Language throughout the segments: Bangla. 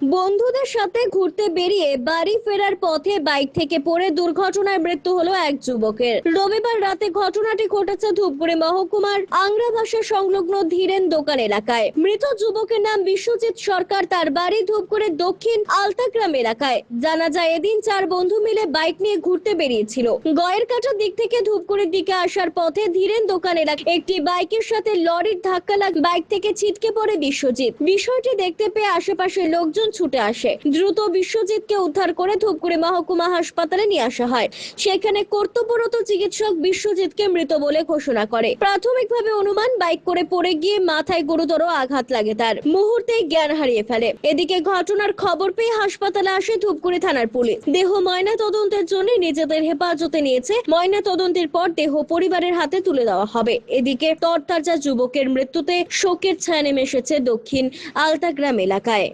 বন্ধুদের সাথে ঘুরতে বেরিয়ে বাড়ি ফেরার পথে বাইক থেকে পড়ে দুর্ঘটনায় মৃত্যু হলো এক যুবকের। রবিবার রাতে ঘটনাটি ঘটেছে ধূপগুড়ি মহকুমার আংরাভাষা সংলগ্ন ধীরেন দোকান এলাকায়। মৃত যুবকের নাম বিশ্বজিৎ সরকার, তার বাড়ি ধূপগুড়ির দক্ষিণ আলতাগ্রাম এলাকায়। জানা যায়, এদিন চার বন্ধু মিলে বাইক নিয়ে ঘুরতে বেরিয়েছিল। গয়ের কাটার দিক থেকে ধূপগুড়ির দিকে আসার পথে ধীরেন দোকান এলাকায় একটি বাইকের সাথে লরির ধাক্কা লাগ বাইক থেকে ছিটকে পড়ে বিশ্বজিৎ। বিষয়টি দেখতে পেয়ে আশেপাশের লোকজন ছুটে আসে। দ্রুত বিশ্বজিৎকে উদ্ধার করে ধূপগুড়ি মহকুমা হাসপাতালে নিয়ে আসা হয়। সেখানে কর্তব্যরত চিকিৎসক বিশ্বজিৎকে মৃত বলে ঘোষণা করে। প্রাথমিকভাবে অনুমান, বাইক করে পড়ে গিয়ে মাথায় গুরুতর আঘাত লাগে তার। মুহূর্তে জ্ঞান হারিয়ে ফেলে। এদিকে ঘটনার খবর পেয়ে হাসপাতালে আসে ধূপগুড়ি থানার পুলিশ। দেহ ময়না তদন্তের জন্য নিজেদের হেফাজতে নিয়েছে। ময়না তদন্তের পর দেহ পরিবারের হাতে তুলে দেওয়া হবে। এদিকে তরতাজা যুবকের মৃত্যুতে শোকের ছায়া নেমে এসেছে দক্ষিণ আলতাগ্রাম এলাকায়।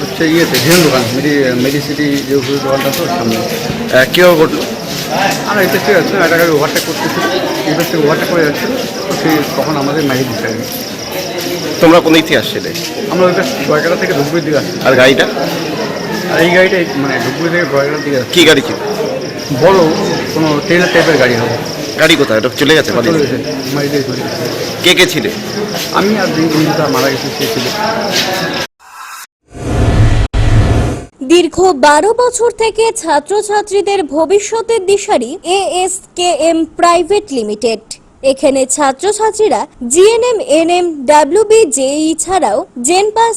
হচ্ছে ইয়েতে হিরণ দোকান মেডি মেডিসিটি যে ওষুধের দোকানটা তো সামনে। কীভাবে ঘটলো আমরা এতে ঠিক আছে একটা গাড়ি ওভারটেক করতেছিল এই থেকে ওভারটেক করে যাচ্ছিল তো সেই তখন আমাদের মাইকে দিতে হবে। তোমরা কোন দিক থেকে আসছিলে? আমরা ওই পাশ গয়কাটা থেকে ধুপগুড়ির দিকে আসছি। আর গাড়িটা? আর এই গাড়িটা মানে ধুপগুড়ি থেকে গয়কাটার দিকে আসছি। কি গাড়ি ছিল? বড় কোনো ট্রেনের টাইপের গাড়ি হবে। গাড়ি কোথায়? ওটা চলে গেছে চলে গেছে মাইকে চলে গেছে। কে কে ছিলে? আমি আর যে বন্ধুটা মারা গেছে সে ছিল। দীর্ঘ বারো বছর থেকে ছাত্রছাত্রীদের ভবিষ্যতের দিশারি এএসকেএম প্রাইভেট লিমিটেড। এখানে ছাত্রছাত্রীরা GNM N NM, WB JE ছাড়াও জেনপাস